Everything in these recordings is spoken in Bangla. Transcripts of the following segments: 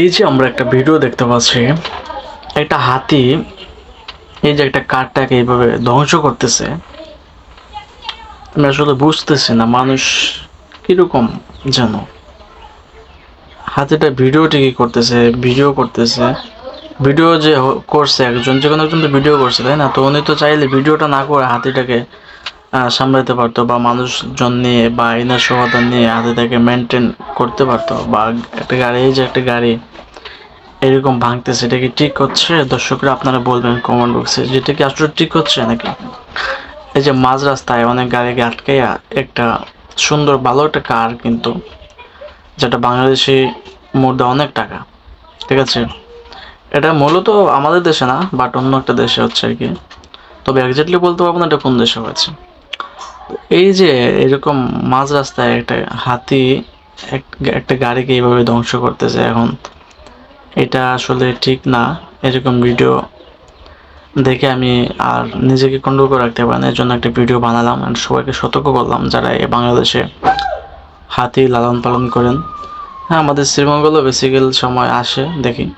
এই যে আমরা একটা ভিডিও দেখতে পাচ্ছি, একটা হাতি, এই যে একটা কাঠটাকে এইভাবে ধ্বংস করতেছে। আমি আসলে বুঝতেছি না, মানুষ কীরকম যেন। হাতিটা ভিডিওটি কি করতেছে, ভিডিও করতেছে। ভিডিও যে করছে একজন, যে কোনো একজন তো ভিডিও করছে, তাই না? তো উনি তো চাইলে ভিডিওটা না করে হাতিটাকে সামলাতে পারতো বা মানুষজন নিয়ে বা আইনের সমাধান নিয়ে হাতিটাকে মেনটেন করতে পারতো বা একটা গাড়ি যে একটা গাড়ি, এরকম ভাঙতেছে, এটা কি ঠিক হচ্ছে? দর্শকরা আপনারা বলবেন কমেন্ট বক্সে যেটা কি আসলে ঠিক হচ্ছে নাকি? এই যে মাঝ রাস্তায় অনেক গাড়িকে আটকাইয়া একটা সুন্দর ভালো একটা কার কিন্তু, যেটা বাংলাদেশি মধ্যে অনেক টাকা, ঠিক আছে? এটা মূলত আমাদের দেশে না বাট অন্য একটা দেশে হচ্ছে আর কি। তবে একজাক্টলি বলতে পারব না এটা কোন দেশে হয়েছে। এই যে এরকম মাঝ রাস্তায় একটা হাতি এক- একটা গাড়িকে এইভাবে ধ্বংস করতেছে এখন, এটা আসলে ঠিক না। এরকম ভিডিও দেখে আমি আর নিজেকে কন্ট্রোল করে রাখতে পারি এর জন্য একটা ভিডিও বানালাম and সবাইকে সতর্ক করলাম যারা এই বাংলাদেশে হাতি লালন পালন করেন। হ্যাঁ আমাদের শ্রীমঙ্গলও বেসিক্যাল সময় আসে, দেখি।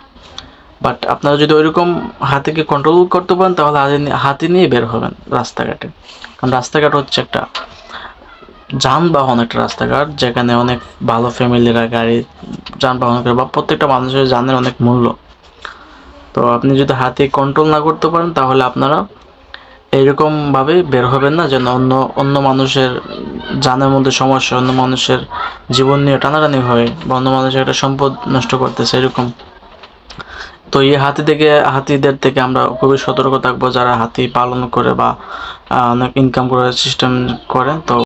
বাট আপনারা যদি ওইরকম হাতিকে কন্ট্রোল করতে পারেন, তাহলে হাতি নিয়ে- বের হবেন রাস্তাঘাটে। কারণ রাস্তাঘাট হচ্ছে একটা যানবাহন একটা রাস্তাঘাট, যেখানে অনেক ভালো ফ্যামিলিরা গাড়ি, যানবাহন করে বা প্রত্যেকটা মানুষের যানের অনেক মূল্য। তো আপনি যদি হাতি কন্ট্রোল না করতে পারেন, তাহলে আপনারা এইরকম ভাবে বের হবেন না, যেন অন্য অন্য মানুষের জানের মধ্যে সমস্যা, অন্য মানুষের জীবন নিয়ে টানাটানি হয়, বা অন্য মানুষের একটা সম্পদ নষ্ট করতেছে, এরকম। তো এই হাতি থেকে, হাতিদের থেকে আমরা খুবই সতর্ক থাকব যারা হাতি পালন করে বা অনেক ইনকাম করার সিস্টেম করে তো